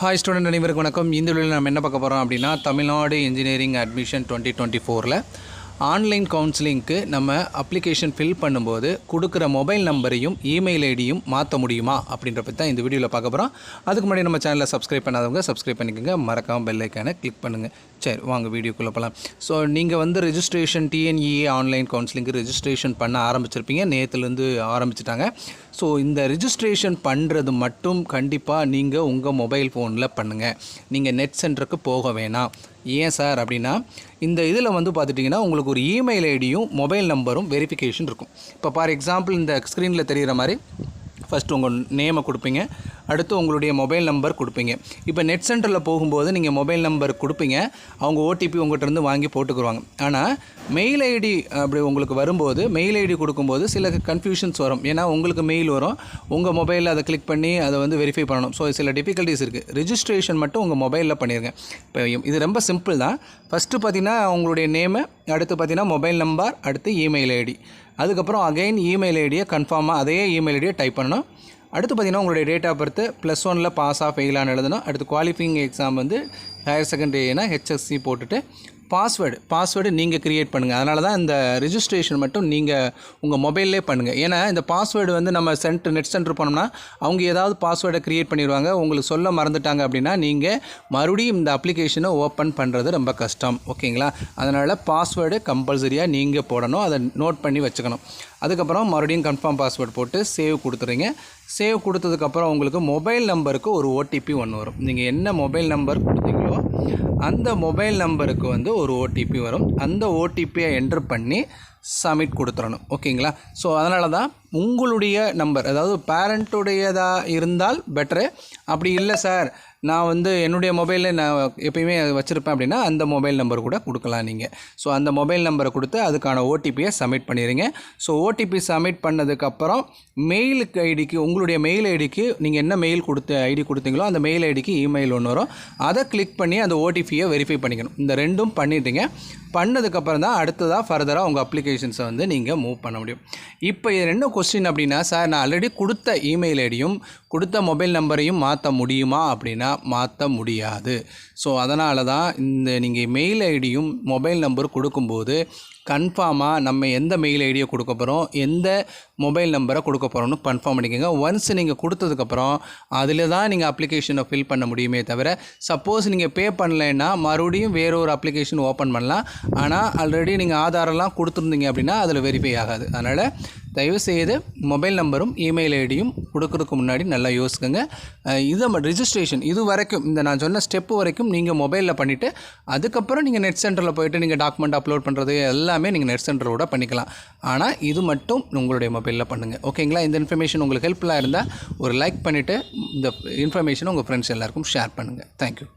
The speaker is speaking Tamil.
ஹாய் ஸ்டூடெண்ட் அனைவருக்கு வணக்கம். இந்த வீடியோவில் நம்ம என்ன பார்க்க போகிறோம் அப்படின்னா Tamil Nadu engineering admission twenty twenty ஃபோரில் ஆன்லைன் கவுன்சிலிங்க்கு நம்ம அப்ளிகேஷன் ஃபில் பண்ணும்போது கொடுக்குற மொபைல் நம்பரையும் இமெயில் ஐடியும் மாற்ற முடியுமா அப்படின்ற பற்றி தான் இந்த வீடியோவில் பார்க்க போகிறோம் அதுக்கு முன்னாடி நம்ம சேனலை சப்ஸ்கிரைப் பண்ணாதவங்க சப்ஸ்கிரைப் பண்ணிக்கோங்க. மறக்காமல் பெல் ஐக்கானை கிளிக் பண்ணுங்கள் சரி வாங்க வீடியோக்குள்ளே போகலாம் ஸோ நீங்கள் வந்து ரெஜிஸ்ட்ரேஷன் டிஎன்இஏ ஆன்லைன் கவுன்சிலிங்க்கு ரெஜிஸ்ட்ரேஷன் பண்ண ஆரம்பிச்சிருப்பீங்க. நேற்றுலேருந்து ஆரம்பிச்சிட்டாங்க. ஸோ இந்த ரிஜிஸ்ட்ரேஷன் பண்ணுறது மட்டும் கண்டிப்பாக நீங்கள் உங்கள் மொபைல் ஃபோனில் பண்ணுங்கள் நீங்கள் நெட் சென்டருக்கு போக வேணாம். ஏன் சார் அப்படின்னா இந்த இதில் வந்து பார்த்துட்டிங்கன்னா உங்களுக்கு ஒரு இமெயில் ஐடியும் மொபைல் நம்பரும் வெரிஃபிகேஷன் இருக்கும். இப்போ ஃபார் எக்ஸாம்பிள் இந்த ஸ்க்ரீனில் தெரிகிற மாதிரி ஃபஸ்ட்டு உங்கள் நேமை கொடுப்பீங்க. அடுத்து உங்களுடைய மொபைல் நம்பர் கொடுப்பீங்க. இப்போ நெட் சென்டரில் போகும்போது நீங்கள் மொபைல் நம்பர் கொடுப்பீங்க. அவங்க ஓடிபி உங்கள்கிட்டருந்து வாங்கி போட்டுக்குருவாங்க ஆனால் மெயில் ஐடி அப்படி உங்களுக்கு வரும்போது மெயில் ஐடி கொடுக்கும்போது சில கன்ஃபியூஷன்ஸ் வரும். ஏன்னா உங்களுக்கு மெயில் வரும். உங்கள் மொபைலில் அதை கிளிக் பண்ணி அதை வந்து வெரிஃபை பண்ணணும். ஸோ சில டிஃபிகல்ட்டிஸ் இருக்குது ரிஜிஸ்ட்ரேஷன் மட்டும் உங்கள் மொபைலில் பண்ணிடுங்க இப்போ இது ரொம்ப சிம்பிள் தான். ஃபஸ்ட்டு பார்த்தீங்கன்னா உங்களுடைய நேமு அடுத்து பார்த்தீங்கன்னா மொபைல் நம்பர் அடுத்து இமெயில் ஐடி அதுக்கப்புறம் அகைன் இமெயில் ஐடியை கன்ஃபார்மாக அதே இமெயில் ஐடியை டைப் பண்ணணும். அடுத்து பார்த்தீங்கன்னா உங்களுடைய டேட் ஆஃப் பர்த்து ப்ளஸ் ஒனில் பாஸ் ஆஃப் ஃபெயிலான்னு எழுதணும். அடுத்து குவாலிஃபிங் எக்ஸாம் வந்து ஹையர் செகண்டரினா ஹெச்எஸ்சி போட்டுட்டு பாஸ்வேர்டு பாஸ்வேர்டு நீங்கள் க்ரியேட் பண்ணுங்கள் அதனால தான் இந்த ரிஜிஸ்ட்ரேஷன் மட்டும் நீங்கள் உங்கள் மொபைல்லே பண்ணுங்கள் ஏன்னா இந்த பாஸ்வேர்டு வந்து நம்ம சென்டர் நெட் சென்டர் போனோம்னா அவங்க ஏதாவது பாஸ்வேர்டை க்ரியேட் பண்ணிடுவாங்க. உங்களுக்கு சொல்ல மறந்துட்டாங்க அப்படின்னா நீங்கள் மறுபடியும் இந்த அப்ளிகேஷனை ஓப்பன் பண்ணுறது ரொம்ப கஷ்டம். ஓகேங்களா? அதனால் பாஸ்வேர்டு கம்பல்சரியாக நீங்கள் போடணும். அதை நோட் பண்ணி வச்சுக்கணும். அதுக்கப்புறம் மறுபடியும் கன்ஃபார்ம் பாஸ்வேர்டு போட்டு சேவ் கொடுத்துறீங்க சேவ் கொடுத்ததுக்கப்புறம் உங்களுக்கு மொபைல் நம்பருக்கு ஒரு ஓடிபி ஒன்று வரும். நீங்கள் என்ன மொபைல் நம்பர் கொடுத்தீங்க அந்த மொபைல் நம்பருக்கு வந்து ஒரு ஓடிபி வரும். அந்த ஓடிபியை என்ட்ரு பண்ணி சப்மிட் கொடுத்துடணும். ஓகேங்களா? ஸோ அதனால தான் உங்களுடைய நம்பர் அதாவது பேரண்ட்டுடையதாக இருந்தால் பெட்டரு அப்படி இல்லை சார் நான் வந்து என்னுடைய மொபைலில் நான் எப்பயுமே வச்சுருப்பேன் அப்படின்னா அந்த மொபைல் நம்பர் கூட கொடுக்கலாம் நீங்கள் ஸோ அந்த மொபைல் நம்பரை கொடுத்து அதுக்கான ஓடிபியை சப்மிட் பண்ணிடுங்க ஸோ ஓடிபி சப்மிட் பண்ணதுக்கப்புறம் மெயிலுக்கு ஐடிக்கு உங்களுடைய மெயில் ஐடிக்கு நீங்கள் என்ன மெயில் கொடுத்த ஐடி கொடுத்தீங்களோ அந்த மெயில் ஐடிக்கு இமெயில் ஒன்று வரும். அதை கிளிக் பண்ணி அந்த ஓடிபியை வெரிஃபை பண்ணிக்கணும். இந்த ரெண்டும் பண்ணிட்டீங்க பண்ணதுக்கப்புறம் தான் அடுத்ததாக ஃபர்தராக உங்கள் அப்ளிகேஷன்ஸை வந்து நீங்கள் மூவ் பண்ண முடியும். இப்போ இது ரெண்டும் கொஸ்டின் அப்படின்னா சார் நான் ஆல்ரெடி கொடுத்த இமெயில் ஐடியும் கொடுத்த மொபைல் நம்பரையும் மாற்ற முடியுமா? அப்படின்னா மாற்ற முடியாது. ஸோ அதனால தான் இந்த நீங்கள் மெயில் ஐடியும் மொபைல் நம்பர் கொடுக்கும்போது கன்ஃபார்மாக நம்ம எந்த மெயில் ஐடியை கொடுக்க போகிறோம் எந்த மொபைல் நம்பரை கொடுக்க போகிறோம்னு கன்ஃபார்ம் பண்ணிக்கோங்க. ஒன்ஸ் நீங்கள் கொடுத்ததுக்கப்புறம் அதில் தான் நீங்கள் அப்ளிகேஷனை ஃபில் பண்ண முடியுமே தவிர சப்போஸ் நீங்கள் பே பண்ணலைன்னா மறுபடியும் வேற ஒரு அப்ளிகேஷன் ஓப்பன் பண்ணலாம். ஆனால் ஆல்ரெடி நீங்கள் ஆதாரெல்லாம் கொடுத்துருந்தீங்க அப்படின்னா அதில் வெரிஃபை ஆகாது. அதனால் தயவுசெய்து மொபைல் நம்பரும் இமெயில் ஐடியும் கொடுக்கறதுக்கு முன்னாடி நல்லா யோசிக்குங்க. இது நம்ம ரிஜிஸ்ட்ரேஷன் இது வரைக்கும் இந்த நான் சொன்ன ஸ்டெப்பு வரைக்கும் நீங்கள் மொபைலில் பண்ணிவிட்டு அதுக்கப்புறம் நீங்கள் நெட் சென்டரில் போயிட்டு நீங்கள் டாக்குமெண்ட் அப்லோட் பண்ணுறது எல்லாம் எல்லாமே நீங்கள் நெட் சென்டரோட பண்ணிக்கலாம். ஆனால் இது மட்டும் உங்களுடைய மொபைலில் பண்ணுங்கள் ஓகேங்களா இந்த இன்ஃபர்மேஷன் உங்களுக்கு ஹெல்ப்ஃபுல்லாக இருந்தால் ஒரு லைக் பண்ணிவிட்டு இந்த இன்ஃபர்மேஷனை உங்கள் ஃப்ரெண்ட்ஸ் எல்லாருக்கும் ஷேர் பண்ணுங்கள் தேங்க்யூ